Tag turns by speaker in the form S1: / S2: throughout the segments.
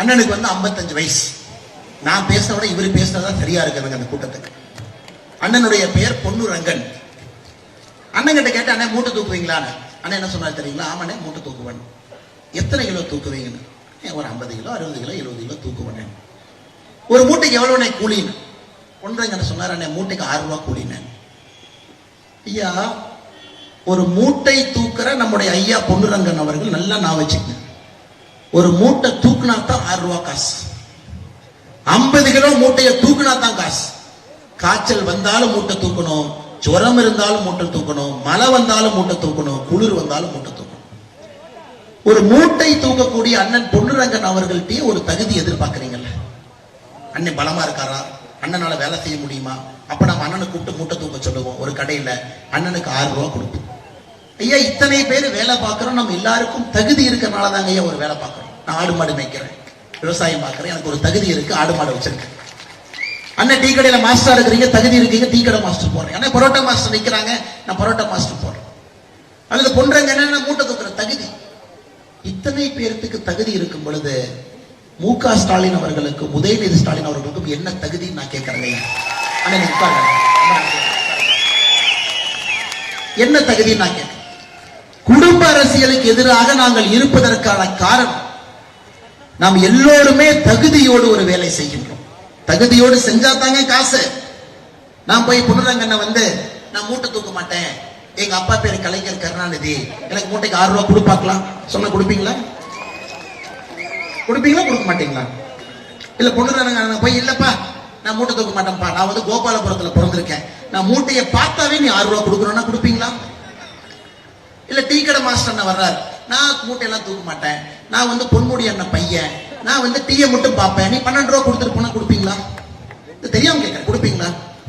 S1: அண்ணனுக்கு வந்து 55 வயசு. நான் பேசுறத விட இவர் பேசுறதா சரியா இருக்குதுங்க அந்த கூட்டத்துக்கு. அண்ணனுடைய பெயர் பொன்னு ரங்கன் அண்ணன் கிட்ட கேட்ட அண்ணன் மூட்டை தூக்குவீங்களா? அண்ணன் என்ன சொன்னார் தெரியுங்களா? ஆமாண்ணே மூட்டை தூக்குவேன். எத்தனை கிலோ தூக்குவீங்கன்னு? ஒரு ஐம்பது கிலோ அறுபது கிலோ எழுபது கிலோ தூக்குவேன் ஒரு மூட்டைக்கு எவ்வளவு கூலின்னு? ஒன்றரை சொன்னார் அண்ணே மூட்டைக்கு ஆறு ரூபா கூலினேன். ஐயா ஒரு மூட்டை தூக்குற நம்முடைய ஐயா பொன்னுரங்கன் அவர்கள் நல்லா நான் வச்சுக்கங்க ஒரு மூட்டை தூக்குனா தான் ஆறு ரூபா காசு. ஐம்பது கிலோ மூட்டையை தூக்குனா தான் காசு. காய்ச்சல் வந்தாலும் மூட்டை தூக்கணும் ஜுரம் இருந்தாலும் மூட்டை தூக்கணும் மழை வந்தாலும் மூட்டை தூக்கணும் குளிர் வந்தாலும் மூட்டை தூக்கணும். ஒரு மூட்டை தூக்கக்கூடிய அண்ணன் பொன்னுரங்கன் அவர்கள்ட்டயே ஒரு தகுதி எதிர்பார்க்கறீங்கல்ல? அண்ணன் பலமா இருக்காரா? அண்ணனால வேலை செய்ய முடியுமா? அப்ப நம்ம அண்ணனை கூப்பிட்டு மூட்டை தூக்க சொல்லுவோம். ஒரு கடையில அண்ணனுக்கு ஆறு ரூபா கொடுப்போம். ஐயா இத்தனை பேர் வேலை பார்க்கறோம். நம்ம எல்லாருக்கும் தகுதி இருக்கிறனால தாங்க ஐயா ஒரு வேலை பார்க்கறோம். நான் ஆடு மாடு மேய்க்கிறேன். விவசாயம் பார்க்கறேன். எனக்கு ஒரு தகுதி இருக்கு. ஆடு மாடு வச்சிருக்கேன். அண்ணன் டீ கடையில மாஸ்டர் இருக்கிறீங்க தகுதி இருக்கீங்க டீ கடை மாஸ்டர் போறேன். அண்ணன் பரோட்டா மாஸ்டர் நிற்கிறாங்க நான் பரோட்டா மாஸ்டர் போறேன். அல்லது பொன்றங்க என்ன மூட்டை தூக்குற தகுதி. இத்தனை பேர்த்துக்கு தகுதி இருக்கும் பொழுது மு க ஸ்டாலின் அவர்களுக்கும் உதயநிதி ஸ்டாலின் அவர்களுக்கும் என்ன தகுதி நான் கேட்கறேன் அண்ணா என்ன தகுதி நான் கேட்கறேன். குடும்ப அரசியலுக்கு எதிராக நாங்கள் இருப்பதற்கான காரணம் நாம் எல்லோருமே தகுதியோடு ஒரு வேலை செய்கின்றோம். தகுதியோடு செஞ்சா தாங்க காசு. நான் போய் புனரங்கண்ண வந்து நான் மூட்டை தூக்க மாட்டேன். எங்க அப்பா பேரு கலைஞர் கருணாநிதி. எனக்கு மூட்டைக்கு ஆறு ரூபா கொடுப்பாக்கலாம் சொன்ன கொடுப்பீங்களா? கொடுப்பீங்களா கொடுக்க மாட்டீங்களா? இல்ல பொண்ணுறாங்க போய் இல்லப்பா நான் மூட்டை தூக்க மாட்டேன்ப்பா. நான் வந்து கோபாலபுரத்துல பிறந்திருக்கேன். நான் மூட்டையை பார்த்தாவே நீ ஆறு ரூபா கொடுக்கணும்னா கொடுப்பீங்களா? இல்ல டீ கடை மாஸ்டர் அண்ணன் வர்றாரு. நான் மூட்டையெல்லாம் தூக்க மாட்டேன். நான் வந்து பொன்முடி அண்ணன் பையன். நான் வந்து டீயை மட்டும் பார்ப்பேன். நீ பன்னெண்டு ரூபா கொடுத்துட்டு போனா கொடுப்பீங்களா? இது தெரியாம கேட்க கொடுப்பீங்களா?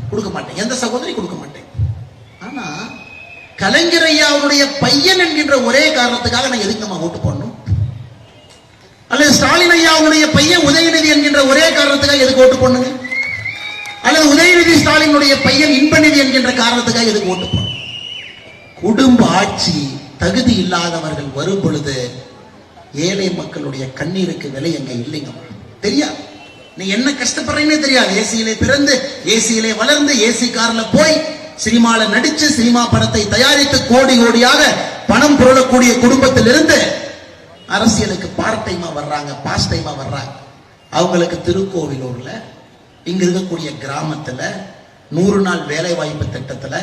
S1: கொடுக்க மாட்டேன். எந்த சகோதரி கொடுக்க மாட்டேன். ஆனா கலைஞர் ஐயா பையன் என்கின்ற ஒரே காரணத்துக்காக நான் எதுக்கு நம்ம ஓட்டு போடணும்? அல்லது ஸ்டாலின் ஐயா அவனுடைய பையன் உதயநிதி என்கின்ற ஒரே காரணத்துக்காக எதுக்கு ஓட்டு போடணுங்க? அல்லது உதயநிதி ஸ்டாலினுடைய பையன் இன்பநிதி என்கின்ற காரணத்துக்காக எதுக்கு ஓட்டு போடணும்? குடும்ப ஆட்சி தகுதி இல்லாதவர்கள் வரும் பொழுது ஏழை மக்களுடைய கண்ணீருக்கு விலை எங்க இல்லைங்க. தெரியாது. நீ என்ன கஷ்டப்படுறீங்கன்னே தெரியாது. ஏசியிலே பிறந்து ஏசியிலே வளர்ந்து ஏசி கார்ல போய் சினிமால நடிச்சு சினிமா படத்தை தயாரித்து கோடி கோடியாக பணம் புரளக்கூடிய குடும்பத்திலிருந்து அரசியலுக்கு பார்ட் டைமா வர்றாங்க பாஸ்ட் டைமா வர்றாங்க. அவங்களுக்கு திருக்கோவிலூர்ல இங்க இருக்கக்கூடிய கிராமத்துல நூறு நாள் வேலை வாய்ப்பு திட்டத்துல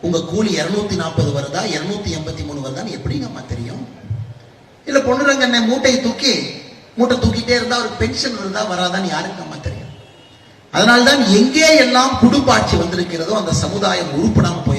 S1: உங்க கூலி இருநூத்தி நாற்பது வருதா? இருநூத்தி எண்பத்தி மூணு வருதான்னு எப்படி நம்ம தெரியும்? இல்ல பொண்ணுரங்க மூட்டையை தூக்கி மூட்டை தூக்கிட்டே இருந்தா ஒரு பென்ஷன் வருதா வராதான்னு யாருக்கு நம்ம தெரியும்? அதனால்தான் எங்கே எல்லாம் குடும்ப ஆட்சி வந்திருக்கிறதோ அந்த சமுதாயம் உருப்படாம போய்